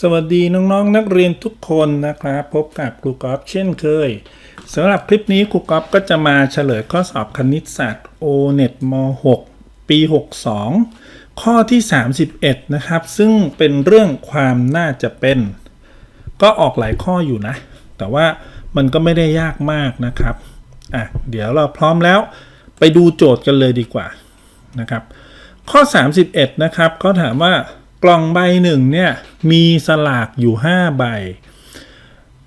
สวัสดีน้องๆนนักเรียนทุกคนนะครับ พบกับครูกอล์ฟเช่นเคยสำหรับคลิปนี้ครูกอล์ฟก็จะมาเฉลยข้อสอบคณิตศาสตร์ o n e t ม .6 ปี 62 ข้อที่ 31 นะครับ ซึ่งเป็นเรื่องความน่าจะเป็น ก็ออกหลายข้ออยู่นะ แต่ว่ามันก็ไม่ได้ยากมากนะครับอะเดี๋ยวเราพร้อมแล้วไปดูโจทย์กันเลยดีกว่านะครับ ข้อ 31 นะครับเขาถามว่า กล่องใบหนึ่งเนี่ยมีสลากอยู่ 5 ใบ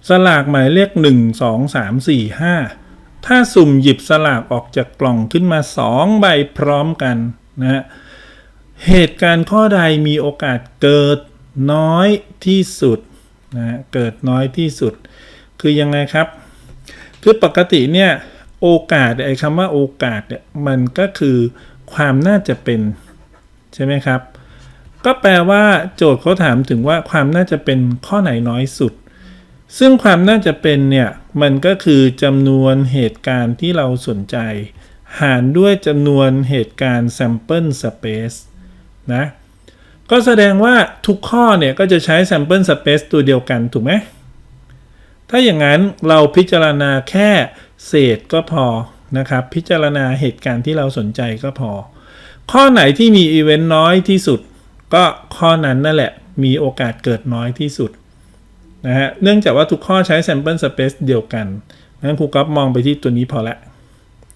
สลากหมายเลข1 2 3 4 5 ถ้าสุ่มหยิบสลากออกจากกล่องขึ้นมา 2 ใบพร้อมกันนะฮะเหตุการณ์ข้อใดมีโอกาสเกิดน้อยที่สุดนะฮะเกิดน้อยที่สุด คือยังไงครับ คือปกติเนี่ยโอกาสไอ้คำว่าโอกาสเนี่ยมันก็คือความน่าจะเป็นใช่ไหมครับ ก็แปลว่าโจทย์เขาถามถึงว่าความน่าจะเป็นข้อไหนน้อยสุด ซึ่งความน่าจะเป็นเนี่ยมันก็คือจำนวนเหตุการณ์ที่เราสนใจ หารด้วยจำนวนเหตุการณ์ sample space นะก็แสดงว่าทุกข้อเนี่ยก็จะใช้ sample space ตัวเดียวกันถูกไหม ถ้าอย่างนั้นเราพิจารณาแค่เศษก็พอนะครับ พิจารณาเหตุการณ์ที่เราสนใจก็พอ ข้อไหนที่มีอีเวนต์น้อยที่สุด ก็ข้อนั้นนั่นแหละมีโอกาสเกิดน้อยที่สุดนะฮะเนื่องจากว่าทุกข้อใช้ sample space เดียวกันงั้นครูก๊อฟมองไปที่ตัวนี้พอละ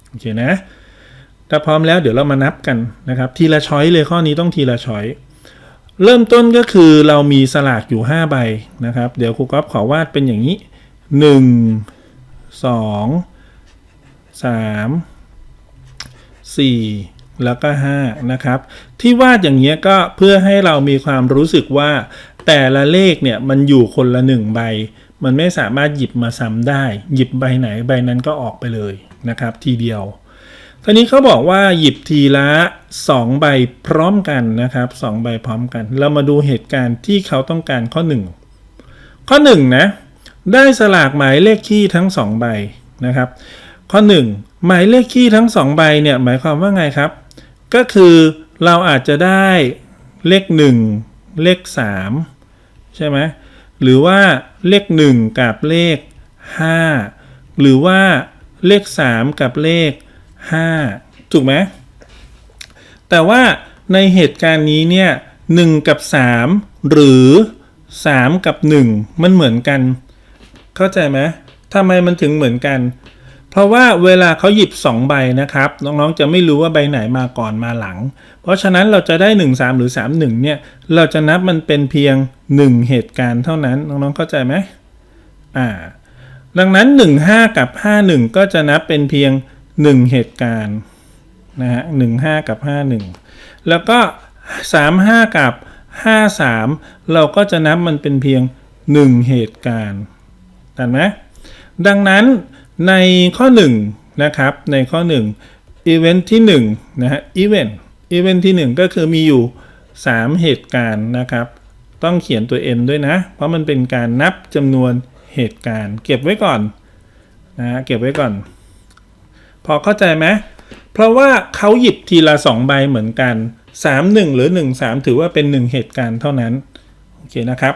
โอเคนะ ถ้าพร้อมแล้วเดี๋ยวเรามานับกันนะครับ ทีละช้อยเลยข้อนี้ต้องทีละช้อยเริ่มต้นก็คือเรามีสลากอยู่ 5 ใบนะครับ เดี๋ยวครูก๊อฟขอวาดเป็นอย่างนี้ 1 2 3 4 แล้วก็ 5 นะครับ ที่วาดอย่างเงี้ยก็เพื่อให้เรามีความรู้สึกว่า แต่ละเลขเนี่ยมันอยู่คนละหนึ่งใบ มันไม่สามารถหยิบมาซ้ำได้ หยิบใบไหนใบนั้นก็ออกไปเลยนะครับ ทีเดียวทีนี้เขาบอกว่าหยิบทีละ 2 ใบพร้อมกันนะครับ 2 ใบพร้อมกัน เรามาดูเหตุการณ์ที่เขาต้องการข้อ 1 ข้อ 1 นะ ได้สลากหมายเลขคี่ทั้ง 2 ใบนะครับ ข้อ 1 หมายเลขคี่ทั้ง 2 ใบเนี่ยหมายความว่าไงครับ ก็คือเราอาจจะได้เลข 1 เลข 3 ใช่ไหมหรือว่าเลข 1 กับเลข 5 หรือว่าเลข 3 กับเลข 5 ถูกไหมแต่ว่าในเหตุการณ์นี้เนี่ย1กับ 3 หรือ 3 กับ 1 มันเหมือนกัน เข้าใจไหมทำไมมันถึงเหมือนกัน เพราะว่าเวลาเขาหยิบ 2 ใบนะครับ น้องๆจะไม่รู้ว่าใบไหนมาก่อนมาหลัง เพราะฉะนั้นเราจะได้ 1 3 หรือ 3 1 เนี่ย เราจะนับมันเป็นเพียง 1 เหตุการณ์เท่านั้น น้องๆเข้าใจไหมอ่า ดังนั้น 1 5 กับ 5 1 ก็จะนับเป็นเพียง 1 เหตุการณ์นะฮะ1 5 กับ 5 1 แล้วก็ 3 5 กับ 5 3 เราก็จะนับมันเป็นเพียง 1 เหตุการณ์ตัดไหมดังนั้น ในข้อ1นะครับในข้อ1 event ที่1นะฮะ event event ที่ 1 ก็คือมีอยู่ 3 เหตุการณ์นะครับ ต้องเขียนตัว n ด้วยนะ เพราะมันเป็นการนับจำนวนเหตุการณ์ เก็บไว้ก่อนนะฮะเก็บไว้ก่อน พอเข้าใจไหมเพราะว่าเขาหยิบทีละ 2 ใบเหมือนกัน 3 1 หรือ 1 3 ถือว่าเป็น 1 เหตุการณ์เท่านั้น โอเคนะครับ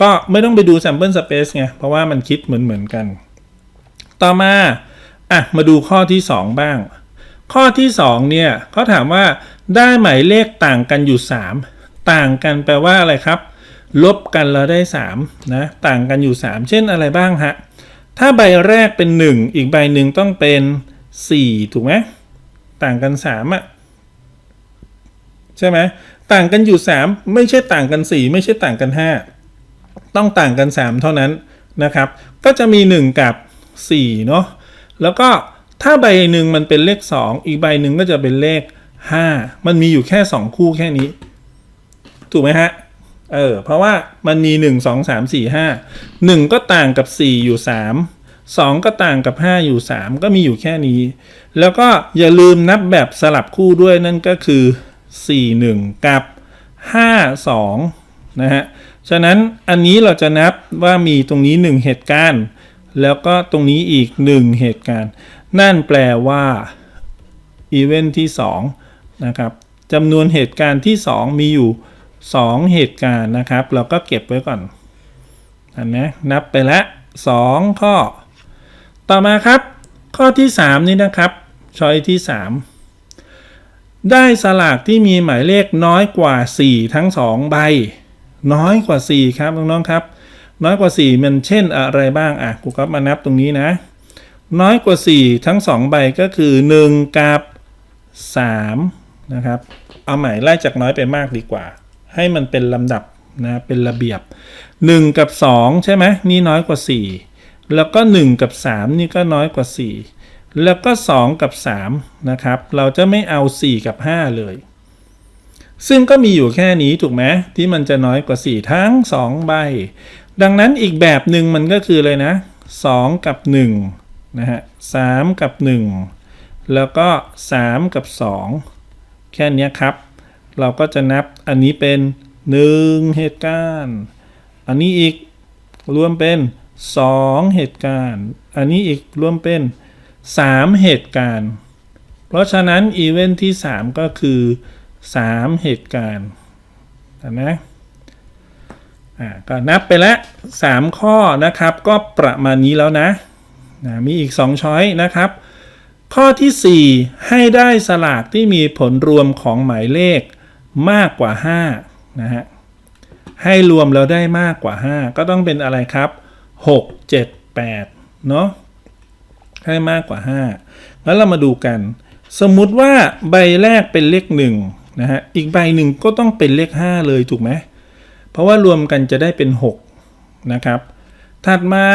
ก็ไม่ต้องไปดู sample space ไงเพราะว่ามันคิดเหมือนเหมือนกัน ต่อมาอะมาดูข้อที่ 2 บ้าง ข้อที่ 2 เนี่ยเขาถามว่าได้หมายเลขต่างกันอยู่ 3 ต่างกันแปลว่าอะไรครับ ลบกันแล้วได้3นะต่างกันอยู่ 3 เช่นอะไรบ้างฮะถ้าใบแรกเป็น 1 อีกใบหนึ่งต้องเป็น 4 ถูกไหมต่างกัน3อะใช่ไหมต่างกันอยู่ 3 ไม่ใช่ต่างกัน 4 ไม่ใช่ต่างกัน 5 ต้องต่างกัน 3 เท่านั้นนะครับ ก็จะมี 1 กับ 4เนาะแล้วก็ถ้าใบหนึ่งมันเป็นเลข 2 อีกใบหนึ่งก็จะเป็นเลข 5 มันมีอยู่แค่ 2 คู่แค่นี้ ถูกไหมฮะเออเพราะว่ามันมี 1 2 3 4 5 1 ก็ต่างกับ 4 อยู่ 3 2 ก็ต่างกับ 5 อยู่ 3 ก็มีอยู่แค่นี้ แล้วก็อย่าลืมนับแบบสลับคู่ด้วยนั่นก็คือ 4 1 กับ 5 2 นะฮะ ฉะนั้นอันนี้เราจะนับว่ามีตรงนี้ 1 เหตุการณ์ แล้วก็ตรงนี้อีก 1 เหตุการณ์ นั่นแปลว่าอีเวนท์ที่2นะครับจำนวนเหตุการณ์ที่ 2 มีอยู่สองเหตุการณ์นะครับ เราก็เก็บไว้ก่อนอันนะนับไปแล้วสองข้อ ต่อมาครับ ข้อที่ 3 นี้นะครับช้อยที่ 3 ได้สลากที่มีหมายเลขน้อยกว่า 4 ทั้ง 2 ใบ น้อยกว่า 4 ครับน้องๆครับ น้อยกว่า 4 มันเช่นอะไรบ้างอะครูก็มานับตรงนี้นะ น้อยกว่า 4 ทั้ง 2 ใบก็คือ 1 กับ 3 นะครับ เอาใหม่ไล่จากน้อยไปมากดีกว่า ให้มันเป็นลำดับนะเป็นระเบียบ 1 กับ 2 ใช่ไหมนี่น้อยกว่า 4 แล้วก็ 1 กับ 3 นี่ก็น้อยกว่า 4 แล้วก็ 2 กับ 3 นะครับ เราจะไม่เอา 4 กับ 5 เลย ซึ่งก็มีอยู่แค่นี้ถูกไหมที่มันจะน้อยกว่า 4 ทั้ง 2 ใบ ดังนั้นอีกแบบหนึ่งมันก็คือเลยนะ2กับ1นะฮะ3กับ 1 แล้วก็ 3 กับ 2 แค่นี้ครับ เราก็จะนับอันนี้เป็น 1 เหตุการณ์ อันนี้อีกรวมเป็น 2 เหตุการณ์ อันนี้อีกรวมเป็น 3 เหตุการณ์ เพราะฉะนั้นอีเวนท์ที่ 3 ก็คือ 3 เหตุการณ์นไหม อ่าก็นับไปแล้ว3ข้อนะครับก็ประมาณนี้แล้วนะนะมีอีก 2 ช้อยนะครับ ข้อทีสี่ 4 ให้ได้สลากที่มีผลรวมของหมายเลขมากกว่า5นะฮะให้รวมแล้วได้มากกว่า 5 ก็ต้องเป็นอะไรครับ 6 7 8เนาะให้มากกว่า 5 แล้วเรามาดูกัน สมมุติว่าใบแรกเป็นเลข1นะฮะอีกใบหนึ่งก็ต้องเป็นเลข 5 เลยถูกไหม เพราะว่ารวมกันจะได้เป็น 6 นะครับ ถัดมา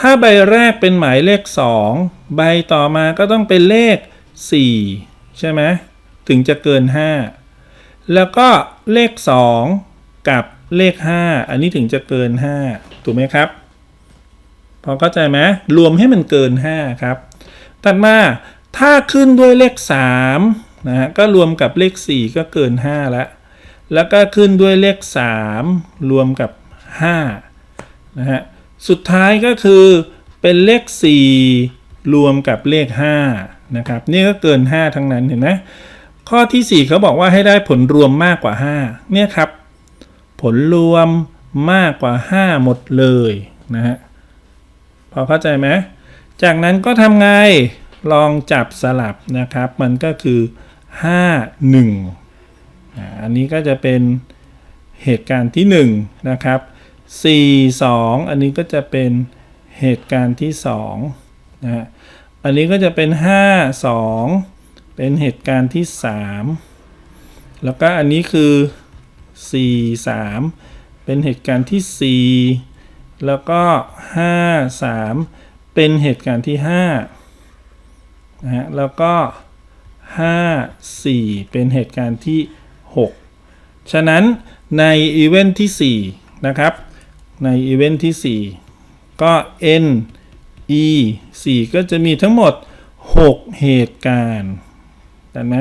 ถ้าใบแรกเป็นหมายเลข 2 ใบต่อมาก็ต้องเป็นเลข 4 ใช่ไหมถึงจะเกิน 5 แล้วก็เลข 2 กับเลข 5 อันนี้ถึงจะเกิน 5 ถูกไหมครับพอเข้าใจไหมรวมให้มันเกิน 5 ครับ ถัดมาถ้าขึ้นด้วยเลข3นะฮะก็รวมกับเลข 4 ก็เกิน 5 แล้ว แล้วก็ขึ้นด้วยเลข 3 รวมกับ5นะฮะสุดท้ายก็คือเป็นเลข 4 รวมกับเลข5นะครับนี่ก็เกิน 5 ทั้งนั้นเห็นไหมข้อที่ 4เขาบอกว่าให้ได้ผลรวมมากกว่า 5 เนี่ยครับ ผลรวมมากกว่า 5 หมดเลยนะฮะพอเข้าใจไหมจากนั้นก็ทำไงลองจับสลับนะครับ มันก็คือ 5 1 อันนี้ก็จะเป็นเหตุการณ์ที่1นะครับ4 2 อันนี้ก็จะเป็นเหตุการณ์ที่2นะฮะอันนี้ก็จะเป็น 5 2 เป็นเหตุการณ์ที่ 3 แล้วก็อันนี้คือ 4 3 เป็นเหตุการณ์ที่ 4 แล้วก็ 5 3 เป็นเหตุการณ์ที่5นะฮะแล้วก็ 5 4 เป็นเหตุการณ์ที่ 6 ฉะนั้นในอีเวนท์ที่ 4 นะครับ ในอีเวนท์ที่ 4 ก็ n e 4 ก็จะมีทั้งหมด 6 เหตุการณ์เห็นไหม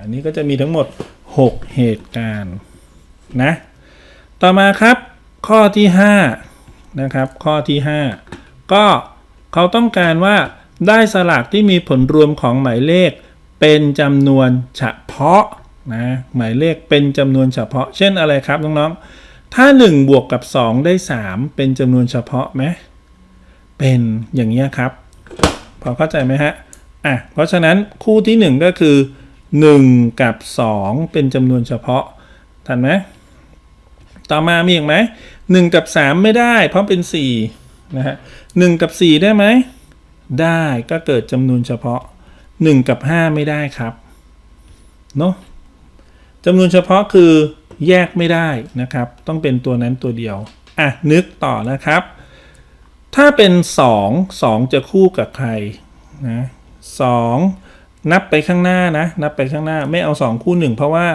อันนี้ก็จะมีทั้งหมด 6 เหตุการณ์นะ ต่อมาครับข้อที่ 5 นะครับ ข้อที่ 5 ก็เขาต้องการว่าได้สลากที่มีผลรวมของหมายเลขเป็นจำนวนเฉพาะ นะหมายเลขเป็นจำนวนเฉพาะ เช่นอะไรครับน้องๆ ถ้า 1 บวกกับ 2 ได้ 3 เป็นจำนวนเฉพาะไหมเป็นอย่างนี้ครับ พอเข้าใจไหมฮะอะเพราะฉะนั้นคู่ที่ 1 ก็คือ 1 กับ 2 เป็นจำนวนเฉพาะทันไหมต่อมามีอีกไหมหนึ่งกับสามไม่ได้ เพราะเป็นสี่นะฮะหนึ่งกับสี่ได้ไหมได้ก็เกิดจำนวนเฉพาะหนึ่งกับห้าไม่ได้ครับเนาะ จำนวนเฉพาะคือแยกไม่ได้นะครับ ต้องเป็นตัวนั้นตัวเดียว อะ นึกต่อนะครับ ถ้าเป็นสองสองจะคู่กับใครนะสองนับไปข้างหน้านะ นับไปข้างหน้าไม่เอาสองคู่หนึ่งเพราะว่า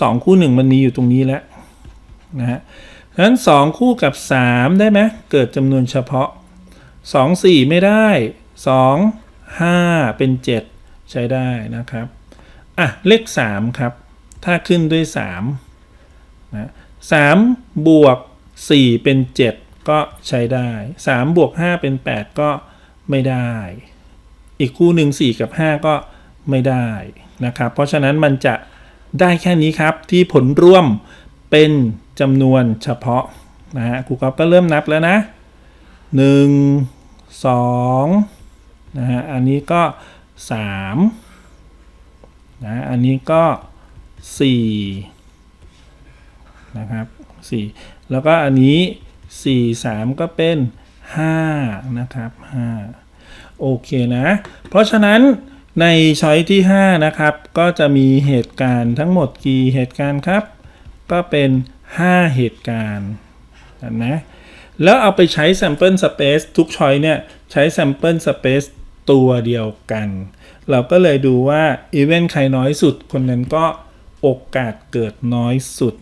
สองคู่หนึ่งมันมีอยู่ตรงนี้แล้วนะฮะฉะนั้น 2 คู่กับ 3 ได้ไหมเกิดจำนวนเฉพาะ 2 4 ไม่ได้ 2 5 เป็น 7 ใช้ได้นะครับ อะ เลข 3 ครับ ถ้าขึ้นด้วย3นะ3บวก 4 เป็น 7 ก็ใช้ได้ 3 บวก 5 เป็น 8 ก็ไม่ได้ อีกคู่หนึ่ง4 กับ 5 ก็ไม่ได้นะครับ เพราะฉะนั้นมันจะได้แค่นี้ครับที่ผลร่วมเป็นจำนวนเฉพาะนะฮะครูก๊อฟก็เริ่มนับแล้วนะหนึ่งสองนะฮะอันนี้ก็สามนะอันนี้ก็ สี่นะครับสี่แล้วก็อันนี้สี่สามก็เป็นห้านะครับห้าโอเคนะ เพราะฉะนั้นในช้อยที่ 5 นะครับ ก็จะมีเหตุการณ์ทั้งหมดกี่เหตุการณ์ครับ ก็เป็น 5 เหตุการณ์นะแล้วเอาไปใช้ sample space ทุกช้อยเนี่ย ใช้ sample space ตัวเดียวกัน เราก็เลยดูว่า event ใครน้อยสุดคนนั้นก็ โอกาสเกิดน้อยสุด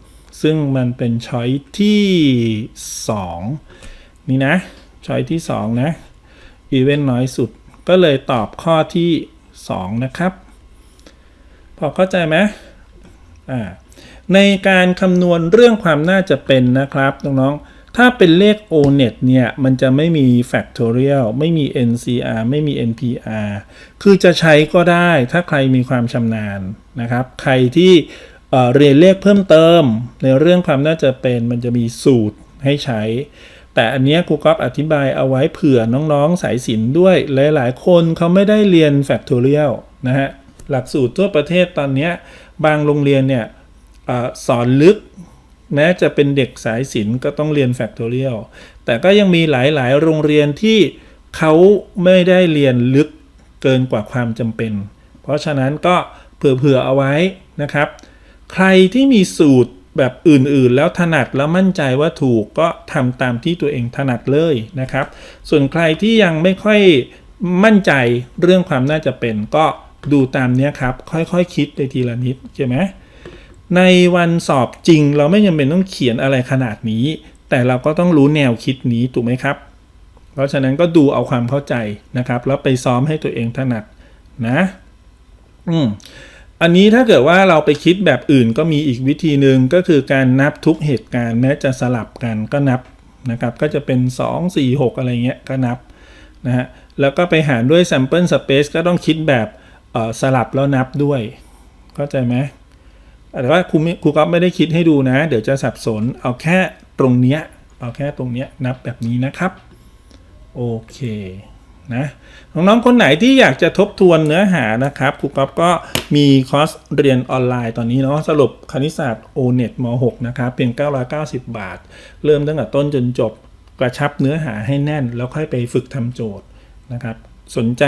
ซึ่งมันเป็นช้อยที่ 2 นี่นะ ช้อยที่ 2 นะอีเวนต์น้อยสุด ก็เลยตอบข้อที่ 2 นะครับ พอเข้าใจไหมอ่าในการคำนวณเรื่องความน่าจะเป็นนะครับน้องๆ ถ้าเป็นเลข O-net เนี่ย มันจะไม่มี factorial ไม่มี NCR ไม่มี NPR คือจะใช้ก็ได้ถ้าใครมีความชำนาญนะครับ ใครที่เรียนเลขเพิ่มเติม ในเรื่องความน่าจะเป็นมันจะมีสูตรให้ใช้ แต่อันนี้ครูก๊อฟอธิบายเอาไว้เผื่อน้องๆ สายศิลป์ด้วย หลายๆ คนเขาไม่ได้เรียน factorial นะฮะ หลักสูตรทั่วประเทศตอนนี้บางโรงเรียนเนี่ยอสอนลึก แม้จะเป็นเด็กสายศิลป์ก็ต้องเรียน factorial แต่ก็ยังมีหลายๆ โรงเรียนที่เขาไม่ได้เรียนลึกเกินกว่าความจำเป็น เพราะฉะนั้นก็เผื่อๆเอาไว้นะครับ ใครที่มีสูตรแบบอื่นๆ แล้วถนัดแล้วมั่นใจว่าถูกก็ทำตามที่ตัวเองถนัดเลยนะครับ ส่วนใครที่ยังไม่ค่อยมั่นใจเรื่องความน่าจะเป็นก็ดูตามนี้ครับ ค่อยๆคคิดไปทีละนิดใช่ไหม ในวันสอบจริง เราไม่จำเป็นต้องเขียนอะไรขนาดนี้ แต่เราก็ต้องรู้แนวคิดนี้ถูกไหมครับ เพราะฉะนั้นก็ดูเอาความเข้าใจนะครับ แล้วไปซ้อมให้ตัวเองถนัดนะ อืมอันนี้ถ้าเกิดว่าเราไปคิดแบบอื่นก็มีอีกวิธีหนึ่งก็คือการนับทุกเหตุการณ์แม้จะสลับกันก็นับนะครับก็จะเป็น 2 4 6 อะไรเงี้ยก็นับนะฮะแล้วก็ไปหารด้วย sample space ก็ต้องคิดแบบสลับแล้วนับด้วย เข้าใจไหม แต่ว่าครูครูก็ไม่ได้คิดให้ดูนะ เดี๋ยวจะสับสนเอาแค่ตรงเนี้ยเอาแค่ตรงเนี้ยนับแบบนี้นะครับ โอเคนะน้องๆคนไหนที่อยากจะทบทวนเนื้อหานะครับครูก๊อฟก็มีคอร์สเรียนออนไลน์ตอนนี้เนาะสรุปคณิตศาสตร์ O-NET ม .6 นะครับเพียง 990 บาท เริ่มตั้งแต่ต้นจนจบกระชับเนื้อหาให้แน่น แล้วค่อยไปฝึกทำโจทย์นะครับ สนใจ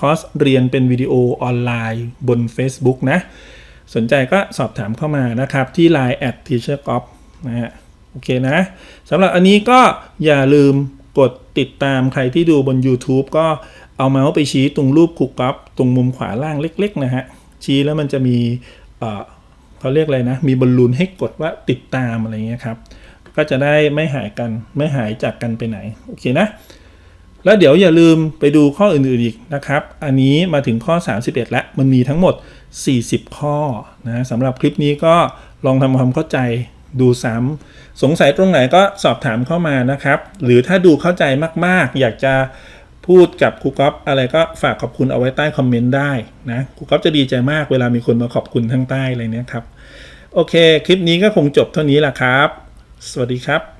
คอร์สเรียนเป็นวิดีโอออนไลน์บน Facebook นะ สนใจก็สอบถามเข้ามานะครับ ที่ Line at teacher g o p นะฮะโอเคนะสำหรับอันนี้ก็อย่าลืมกดติดตามใครที่ดูบน YouTube ก็เอาเมาส์ไปชี้ตรงรูปคุกกอปตรงมุมขวาล่างเล็ก ๆ นะฮะ ชี้แล้วมันจะมีเอ่อเขาเรียกอะไรนะ มีบอลลูนให้กดว่าติดตามอะไรเงี้ยครับ ก็จะได้ไม่หายกันไม่หายจากกันไปไหน โอเคนะ แล้วเดี๋ยวอย่าลืมไปดูข้ออื่นๆอีกนะครับ อันนี้มาถึงข้อ 31 แล้วมันมีทั้งหมด 40 ข้อนะสำหรับคลิปนี้ก็ลองทำความเข้าใจดูซ้ำสงสัยตรงไหนก็สอบถามเข้ามานะครับ หรือถ้าดูเข้าใจมากๆ อยากจะพูดกับครูก๊อฟอะไรก็ฝากขอบคุณเอาไว้ใต้คอมเมนต์ได้นะครูก๊อฟจะดีใจมากเวลามีคนมาขอบคุณทั้งใต้อะไรเนี้ยครับ โอเค คลิปนี้ก็คงจบเท่านี้แหละครับ สวัสดีครับ